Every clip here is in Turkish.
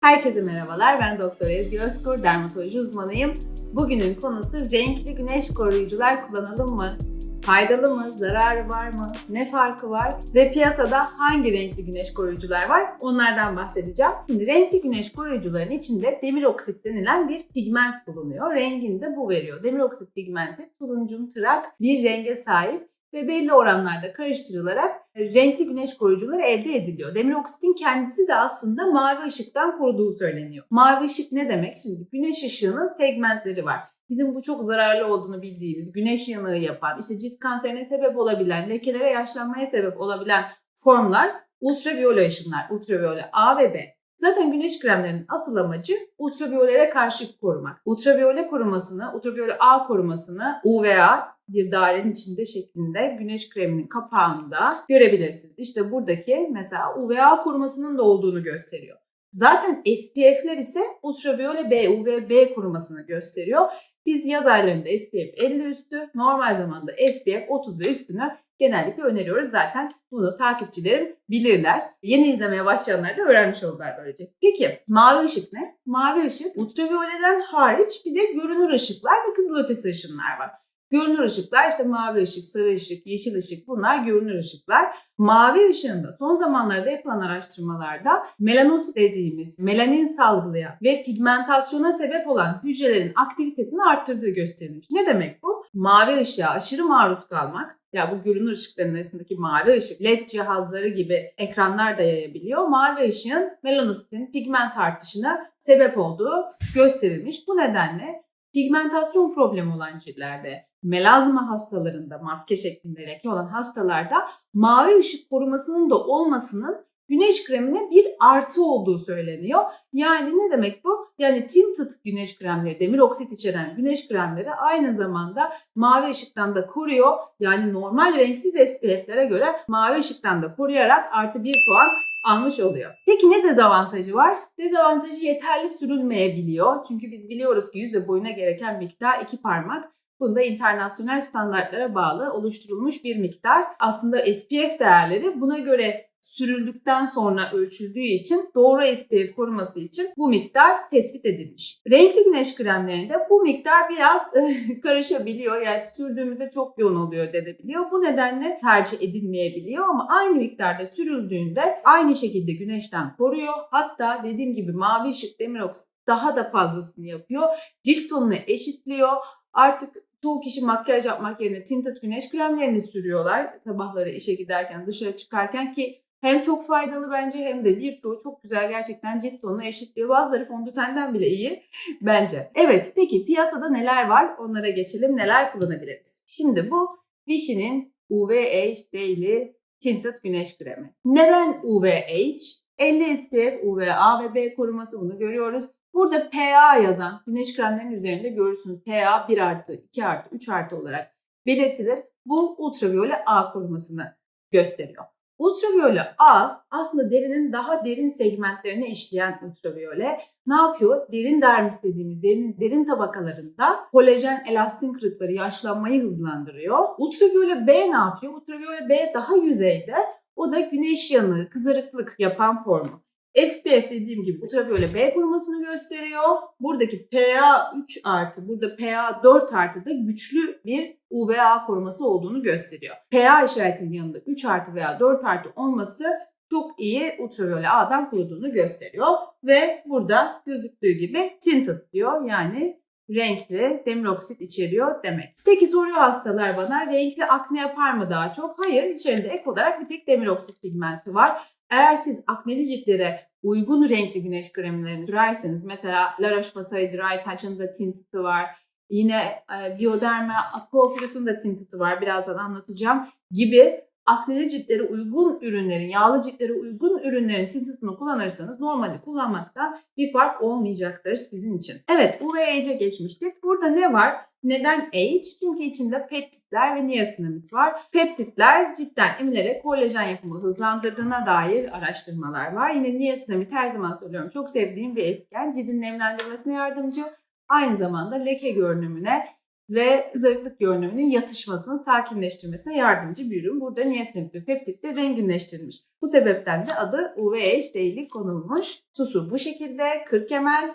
Herkese merhabalar. Ben Doktor Ezgi Özkur, dermatoloji uzmanıyım. Bugünün konusu renkli güneş koruyucular kullanalım mı? Faydalı mı? Zararı var mı? Ne farkı var? Ve piyasada hangi renkli güneş koruyucular var? Onlardan bahsedeceğim. Şimdi renkli güneş koruyucuların içinde demir oksit denilen bir pigment bulunuyor. Rengini de bu veriyor. Demir oksit pigmenti turuncumtırak bir renge sahip ve belli oranlarda karıştırılarak renkli güneş koruyucuları elde ediliyor. Demir oksitin kendisi de aslında mavi ışıktan koruduğu söyleniyor. Mavi ışık ne demek? Şimdi güneş ışığının segmentleri var. Bizim bu çok zararlı olduğunu bildiğimiz güneş yanığı yapan, işte cilt kanserine sebep olabilen, lekelere yaşlanmaya sebep olabilen formlar ultraviyole ışınlar. Ultraviyole A ve B. Zaten güneş kremlerinin asıl amacı ultraviyolere karşı korumak. Ultraviyole korumasını, ultraviyole A korumasını UVA bir dairenin içinde şeklinde güneş kreminin kapağında görebilirsiniz. İşte buradaki mesela UVA korumasının da olduğunu gösteriyor. Zaten SPF'ler ise ultraviyole B, UVB korumasını gösteriyor. Biz yaz aylarında SPF 50 üstü, normal zamanda SPF 30 ve üstünü genellikle öneriyoruz. Zaten bunu takipçilerim bilirler. Yeni izlemeye başlayanlar da öğrenmiş oldular böylece. Peki mavi ışık ne? Mavi ışık ultraviyoleden hariç bir de görünür ışıklar ve kızılötesi ışınlar var. Görünür ışıklar işte mavi ışık, sarı ışık, yeşil ışık bunlar görünür ışıklar. Mavi ışığında son zamanlarda yapılan araştırmalarda melanosit dediğimiz melanin salgılayan ve pigmentasyona sebep olan hücrelerin aktivitesini arttırdığı gösterilmiş. Ne demek bu? Mavi ışığa aşırı maruz kalmak ya bu görünür ışıkların arasındaki mavi ışık, led cihazları gibi ekranlar da yayabiliyor. Mavi ışığın melanositin pigment artışına sebep olduğu gösterilmiş. Bu nedenle pigmentasyon problemi olan ciltlerde, melazma hastalarında, maske şeklinde leke olan hastalarda mavi ışık korumasının da olmasının güneş kremine bir artı olduğu söyleniyor. Yani ne demek bu? Yani tinted güneş kremleri, demir oksit içeren güneş kremleri aynı zamanda mavi ışıktan da koruyor. Yani normal renksiz SPF'lere göre mavi ışıktan da koruyarak artı bir puan almış oluyor. Peki ne dezavantajı var? Dezavantajı yeterli sürülmeyebiliyor. Çünkü biz biliyoruz ki yüz ve boyuna gereken miktar iki parmak. Bunda internasyonel standartlara bağlı oluşturulmuş bir miktar. Aslında SPF değerleri buna göre sürüldükten sonra ölçüldüğü için doğru SPF koruması için bu miktar tespit edilmiş. Renkli güneş kremlerinde bu miktar biraz karışabiliyor. Yani sürdüğümüzde çok yoğun oluyor denebiliyor. Bu nedenle tercih edilmeyebiliyor ama aynı miktarda sürüldüğünde aynı şekilde güneşten koruyor. Hatta dediğim gibi mavi ışık demir oksit daha da fazlasını yapıyor. Cilt tonunu eşitliyor. Artık çoğu kişi makyaj yapmak yerine tinted güneş kremlerini sürüyorlar. Sabahları işe giderken, dışarı çıkarken ki hem çok faydalı bence hem de birçoğu çok güzel gerçekten cilt tonunu eşitliyor. Bazıları fondötenden bile iyi bence. Evet peki piyasada neler var onlara geçelim. Neler kullanabiliriz? Şimdi bu Vichy'nin UVH Daily Tinted Güneş Kremi. Neden UVH? 50 SPF, UVA ve B koruması bunu görüyoruz. Burada PA yazan güneş kremlerinin üzerinde görürsünüz. PA 1 artı, 2 artı, 3 artı olarak belirtilir. Bu ultraviyole A korumasını gösteriyor. Ultraviyole A aslında derinin daha derin segmentlerine işleyen ultraviyole. Ne yapıyor? Derin dermis dediğimiz derin, derin tabakalarında kolajen elastin kırıkları yaşlanmayı hızlandırıyor. Ultraviyole B ne yapıyor? Ultraviyole B daha yüzeyde. O da güneş yanığı, kızarıklık yapan formu. SPF dediğim gibi ultraviyole B korumasını gösteriyor. Buradaki PA 3 artı, burada PA 4 artı da güçlü bir UVA koruması olduğunu gösteriyor. PA işaretinin yanında 3 artı veya 4 artı olması çok iyi ultraviyole A'dan koruduğunu gösteriyor. Ve burada gözüktüğü gibi tinted diyor. Yani renkli demir oksit içeriyor demek. Peki soruyor hastalar bana renkli akne yapar mı daha çok? Hayır içeride ek olarak bir tek demir oksit pigmenti var. Eğer siz akneli ciltlere uygun renkli güneş kremlerini sürerseniz mesela La Roche-Posay Dry Touch'ın da tintiti var. Yine e, Bioderma Aquafilt'ın da tintiti var. Birazdan anlatacağım gibi akneli ciltlere uygun ürünlerin, yağlı ciltlere uygun ürünlerin tintitini kullanırsanız normali kullanmaktan bir fark olmayacaktır sizin için. Evet UVA'ya geçmiştik. Burada ne var? Neden H? Çünkü içinde peptitler ve niasinamid var. Peptitler cidden emilerek kolajen yapımı hızlandırdığına dair araştırmalar var. Yine niasinamid her zaman söylüyorum çok sevdiğim bir etken. Cildin nemlendirmesine yardımcı. Aynı zamanda leke görünümüne ve kızarıklık görünümünün yatışmasını, sakinleştirmesine yardımcı bir ürün. Burada niasinamid peptit de zenginleştirilmiş. Bu sebepten de adı UVH Daily konulmuş. Susu bu şekilde 40 ml.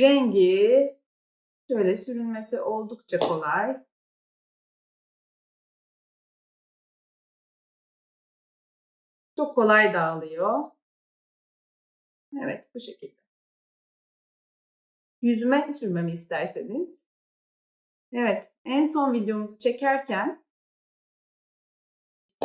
Rengi şöyle sürülmesi oldukça kolay. Çok kolay dağılıyor. Evet bu şekilde. Yüzüme sürmemi isterseniz. Evet en son videomuzu çekerken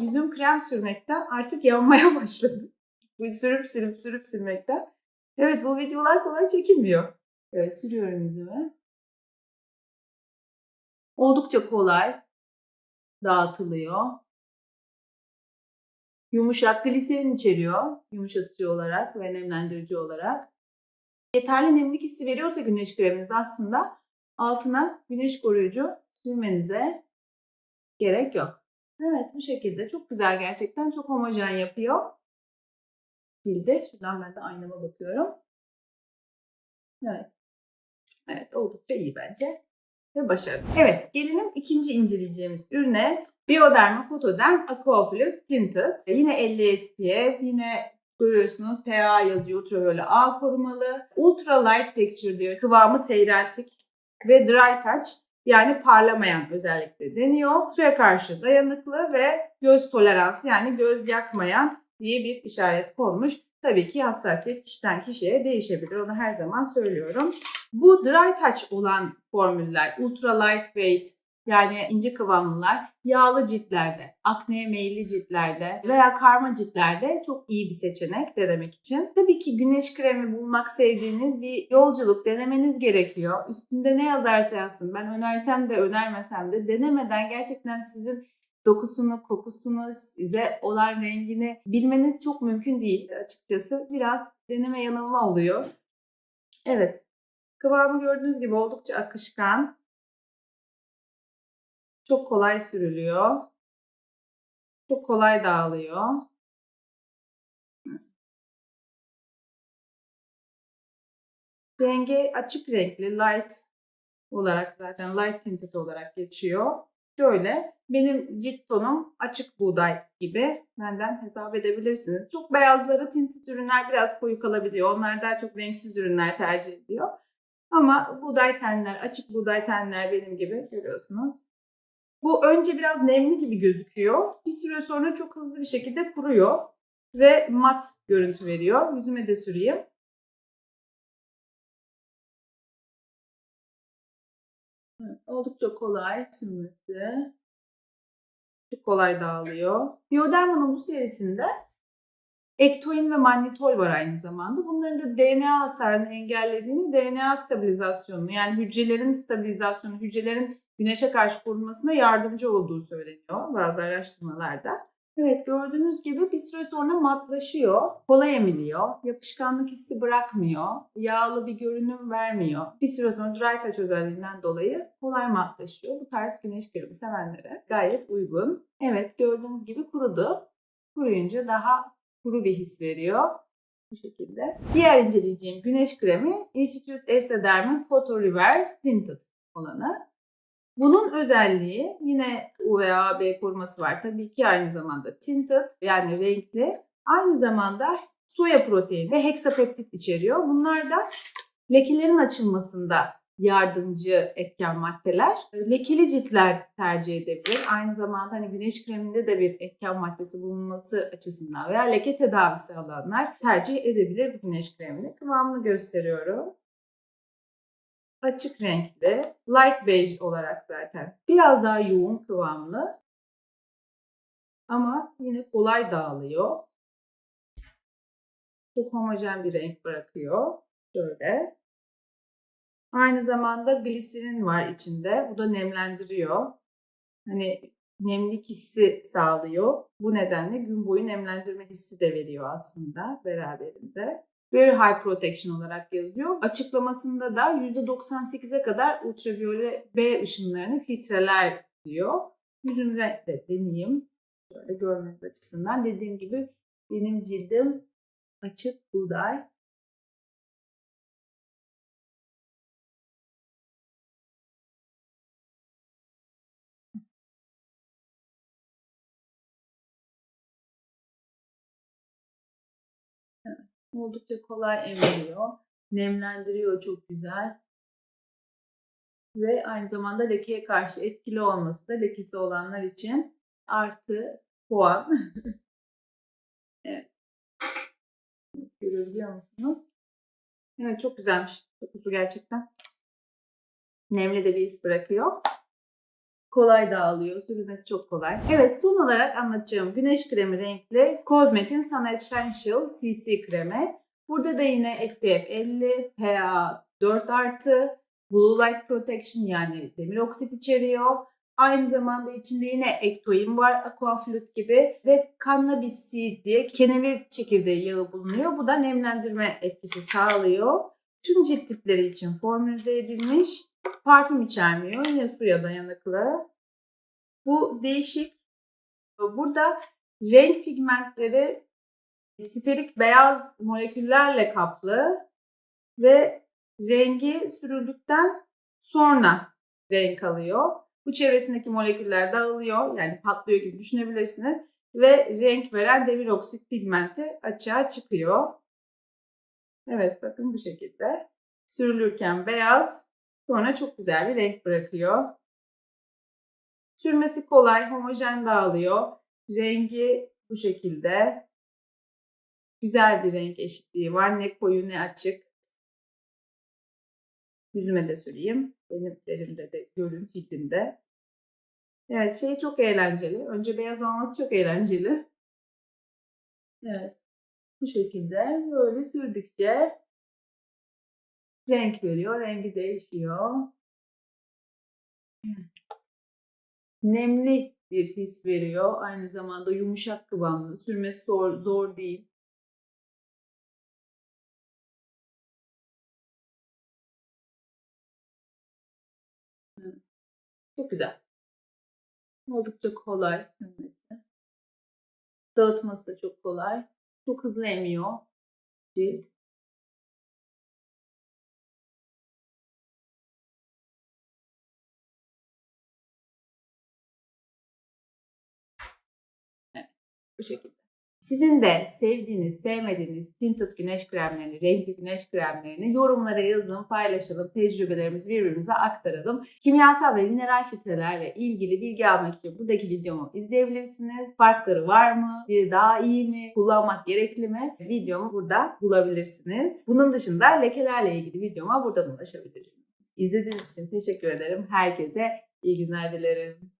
yüzüm krem sürmekten artık yanmaya başladı. Bu sürüp silip sürüp silmekten. Evet bu videolar kolay çekilmiyor. Evet sürüyorum yüzüme. Oldukça kolay dağıtılıyor. Yumuşak gliserin içeriyor yumuşatıcı olarak ve nemlendirici olarak. Yeterli nemlik hissi veriyorsa güneş kreminiz aslında altına güneş koruyucu sürmenize gerek yok. Evet bu şekilde çok güzel gerçekten çok homojen yapıyor. Cildi. Şuradan ben de aynama bakıyorum. Evet. Evet oldukça iyi bence. Ve başarılı. Evet gelelim ikinci inceleyeceğimiz ürüne. Bioderma Photoderm Aquaflu Tinted. Yine 50 SPF, yine görüyorsunuz PA yazıyor ultraviyole A korumalı. Ultra light texture diyor. Kıvamı seyreltik ve dry touch yani parlamayan özellikle deniyor. Suya karşı dayanıklı ve göz toleransı yani göz yakmayan diye bir işaret konmuş. Tabii ki hassasiyet kişiden kişiye değişebilir. Onu her zaman söylüyorum. Bu dry touch olan formüller, ultra lightweight, yani ince kıvamlılar yağlı ciltlerde, akneye meyilli ciltlerde veya karma ciltlerde çok iyi bir seçenek denemek için. Tabii ki güneş kremi bulmak sevdiğiniz bir yolculuk denemeniz gerekiyor. Üstünde ne yazarsa yazsın. Ben önersem de önermesem de denemeden gerçekten sizin dokusunu, kokusunu, size olan rengini bilmeniz çok mümkün değil açıkçası. Biraz deneme yanılma oluyor. Evet. Kıvamı gördüğünüz gibi oldukça akışkan. Çok kolay sürülüyor. Çok kolay dağılıyor. Rengi açık renkli, light olarak zaten light tinted olarak geçiyor. Şöyle benim cilt tonum açık buğday gibi benden hesap edebilirsiniz. Çok beyazları tinted ürünler biraz koyu kalabiliyor. Onlar daha çok renksiz ürünler tercih ediyor. Ama buğday tenler, açık buğday tenler benim gibi görüyorsunuz. Bu önce biraz nemli gibi gözüküyor. Bir süre sonra çok hızlı bir şekilde kuruyor ve mat görüntü veriyor. Yüzüme de süreyim. Oldukça kolay sürmesi. Çok kolay dağılıyor. Bioderma'nın bu serisinde Ektoin ve mannitol var aynı zamanda. Bunların da DNA hasarını engellediğini, DNA stabilizasyonunu yani hücrelerin stabilizasyonu, hücrelerin güneşe karşı korunmasına yardımcı olduğu söyleniyor bazı araştırmalarda. Evet gördüğünüz gibi bir süre sonra matlaşıyor, kolay emiliyor, yapışkanlık hissi bırakmıyor, yağlı bir görünüm vermiyor. Bir süre sonra dry touch özelliğinden dolayı kolay matlaşıyor. Bu tarz güneş kremi sevenlere gayet uygun. Evet gördüğünüz gibi kurudu. Kuruyunca daha kuru bir his veriyor. Bu şekilde. Diğer inceleyeceğim güneş kremi Institute Estederm'in Photo Reverse Tinted olanı. Bunun özelliği yine UVA B koruması var. Tabii ki aynı zamanda tinted yani renkli. Aynı zamanda soya proteini ve heksapeptit içeriyor. Bunlar da lekelerin açılmasında yardımcı etken maddeler. Lekeli ciltler tercih edebilir. Aynı zamanda hani güneş kreminde de bir etken maddesi bulunması açısından veya leke tedavisi alanlar tercih edebilir bu güneş kremini. Kıvamını gösteriyorum açık renkli, light beige olarak zaten. Biraz daha yoğun kıvamlı. Ama yine kolay dağılıyor. Çok homojen bir renk bırakıyor. Şöyle. Aynı zamanda gliserin var içinde. Bu da nemlendiriyor. Hani nemlik hissi sağlıyor. Bu nedenle gün boyu nemlendirme hissi de veriyor aslında beraberinde. Very High Protection olarak yazıyor. Açıklamasında da %98'e kadar ultraviyole B ışınlarını filtreler diyor. Yüzümde de deneyeyim. Şöyle görmeniz açısından. Dediğim gibi benim cildim açık buğday. Oldukça kolay emiliyor. Nemlendiriyor çok güzel. Ve aynı zamanda lekeye karşı etkili olması da lekesi olanlar için artı puan. evet. Görebiliyor musunuz? Evet çok güzelmiş. Dokusu gerçekten. Nemli de bir iz bırakıyor. Kolay dağılıyor. Sürülmesi çok kolay. Evet son olarak anlatacağım güneş kremi renkli Cosmetin Sun Essential CC kremi. Burada da yine SPF 50, PA 4 artı, Blue Light Protection yani demir oksit içeriyor. Aynı zamanda içinde yine ektoin var, aquaflut gibi ve cannabis seed diye kenevir çekirdeği yağı bulunuyor. Bu da nemlendirme etkisi sağlıyor. Tüm cilt tipleri için formülize edilmiş. Parfüm içermiyor. Yine suya dayanıklı. Bu değişik. Burada renk pigmentleri siferik beyaz moleküllerle kaplı ve rengi sürüldükten sonra renk alıyor. Bu çevresindeki moleküller dağılıyor. Yani patlıyor gibi düşünebilirsiniz. Ve renk veren demir oksit pigmenti açığa çıkıyor. Evet bakın bu şekilde. Sürülürken beyaz sonra çok güzel bir renk bırakıyor. Sürmesi kolay, homojen dağılıyor. Rengi bu şekilde. Güzel bir renk eşitliği var. Ne koyu ne açık. Yüzüme de süreyim. Benim derimde de görün cildimde. Evet şey çok eğlenceli. Önce beyaz olması çok eğlenceli. Evet. Bu şekilde böyle sürdükçe renk veriyor. Rengi değişiyor. Nemli bir his veriyor. Aynı zamanda yumuşak kıvamlı. Sürmesi zor, zor değil. Çok güzel. Oldukça kolay sürmesi. Dağıtması da çok kolay. Çok hızlı emiyor cilt. Evet, bu şekilde. Sizin de sevdiğiniz, sevmediğiniz tinted güneş kremlerini, renkli güneş kremlerini yorumlara yazın, paylaşalım, tecrübelerimizi birbirimize aktaralım. Kimyasal ve mineral filtrelerle ilgili bilgi almak için buradaki videomu izleyebilirsiniz. Farkları var mı? Biri daha iyi mi? Kullanmak gerekli mi? Videomu burada bulabilirsiniz. Bunun dışında lekelerle ilgili videoma buradan ulaşabilirsiniz. İzlediğiniz için teşekkür ederim. Herkese iyi günler dilerim.